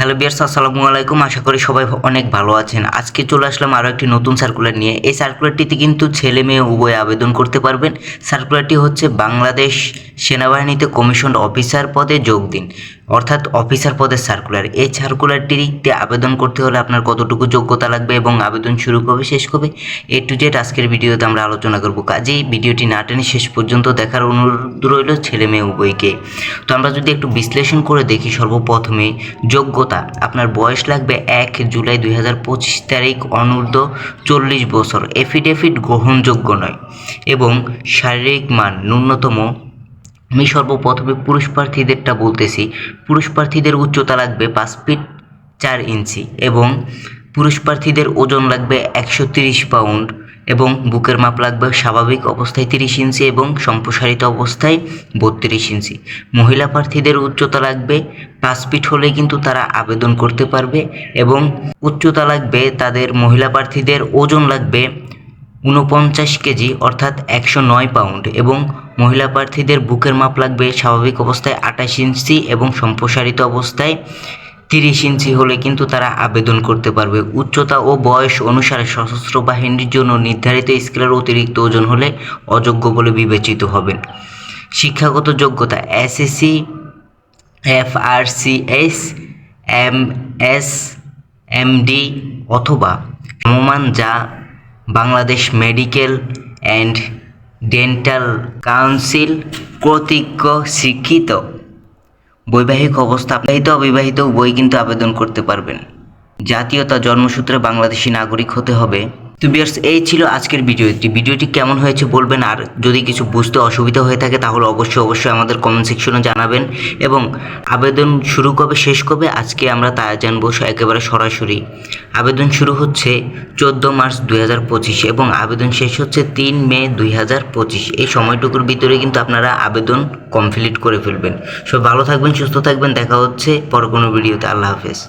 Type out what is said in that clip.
Hello বিয়ার্স আসসালামু আলাইকুম। আশা করি সবাই অনেক ভালো আছেন। আজকে চলে আসলাম আরও একটি নতুন সার্কুলার নিয়ে। এই সার্কুলারটিতে কিন্তু ছেলে মেয়ে উভয়ে আবেদন করতে পারবেন। সার্কুলারটি হচ্ছে বাংলাদেশ সেনাবাহিনীতে কমিশন অফিসার পদে যোগ দিন। অর্থাৎ অফিসার পদের সার্কুলার এই সার্কুলারটিতে আবেদন করতে হলে আপনার কতটুকু যোগ্যতা লাগবে এবং আবেদন শুরু কবে, শেষ কবে, এ টু জেড আজকের ভিডিওতে আমরা আলোচনা করব। কাজেই ভিডিওটি না টেনে শেষ পর্যন্ত দেখার অনুরোধ রইল ছেলে মেয়ে উভয়কে। তো আমরা যদি একটু বিশ্লেষণ করে দেখি সর্বপ্রথমে, যোগ্যতা, আপনার বয়স লাগবে এক জুলাই দুই হাজার পঁচিশ তারিখ, অনূর্ধ্ব চল্লিশ বছর। এফিডেভিট গ্রহণযোগ্য নয় এবং শারীরিক মান ন্যূনতম আমি সর্বপ্রথমে পুরুষ প্রার্থীদেরটা বলতেছি। পুরুষ প্রার্থীদের উচ্চতা লাগবে পাঁচ ফিট চার ইঞ্চি এবং পুরুষ প্রার্থীদের ওজন লাগবে একশো তিরিশ পাউন্ড এবং বুকের মাপ লাগবে স্বাভাবিক অবস্থায় তিরিশ ইঞ্চি এবং সম্প্রসারিত অবস্থায় বত্রিশ ইঞ্চি। মহিলা প্রার্থীদের উচ্চতা লাগবে পাঁচ ফিট হলে কিন্তু তারা আবেদন করতে পারবে এবং উচ্চতা লাগবে তাদের মহিলা প্রার্থীদের ওজন লাগবে উনপঞ্চাশ কেজি, অর্থাৎ একশো নয় পাউন্ড, এবং মহিলা প্রার্থীদের বুকের মাপ লাগবে স্বাভাবিক অবস্থায় আঠাশ ইঞ্চি এবং সম্প্রসারিত অবস্থায় তিরিশ ইঞ্চি হলে কিন্তু তারা আবেদন করতে পারবে। উচ্চতা ও বয়স অনুসারে সশস্ত্র বাহিনীর জন্য নির্ধারিত স্কেলের অতিরিক্ত ওজন হলে অযোগ্য বলে বিবেচিত হবেন শিক্ষাগত যোগ্যতা, SSC F R C S M S MD অথবা সমমান যা Bangladesh medical and dental council কর্তৃক স্বীকৃত। বৈবাহিক অবস্থা বিবাহিত অবিবাহিত উভয় কিন্তু আবেদন করতে পারবেন। জাতীয়তা জন্মসূত্রে বাংলাদেশি নাগরিক হতে হবে। তো বিয়ার্স, এই ছিল আজকের ভিডিওটি ভিডিওটি কেমন হয়েছে বলবেন, আর যদি কিছু বুঝতে অসুবিধা হয়ে থাকে, তাহলে অবশ্যই অবশ্যই আমাদের কমেন্ট সেকশনে জানাবেন। এবং আবেদন শুরু কবে, শেষ কবে, আজকে আমরা তা জানব একেবারে সরাসরি। আবেদন শুরু হচ্ছে চোদ্দ মার্চ দুই হাজার পঁচিশ এবং আবেদন শেষ হচ্ছে তিন মে দুই হাজার পঁচিশ। এই সময়টুকুর ভিতরে কিন্তু আপনারা আবেদন কমপ্লিট করে ফেলবেন। সব ভালো থাকবেন, সুস্থ থাকবেন। দেখা হচ্ছে পর কোনো ভিডিওতে। আল্লাহ হাফেজ।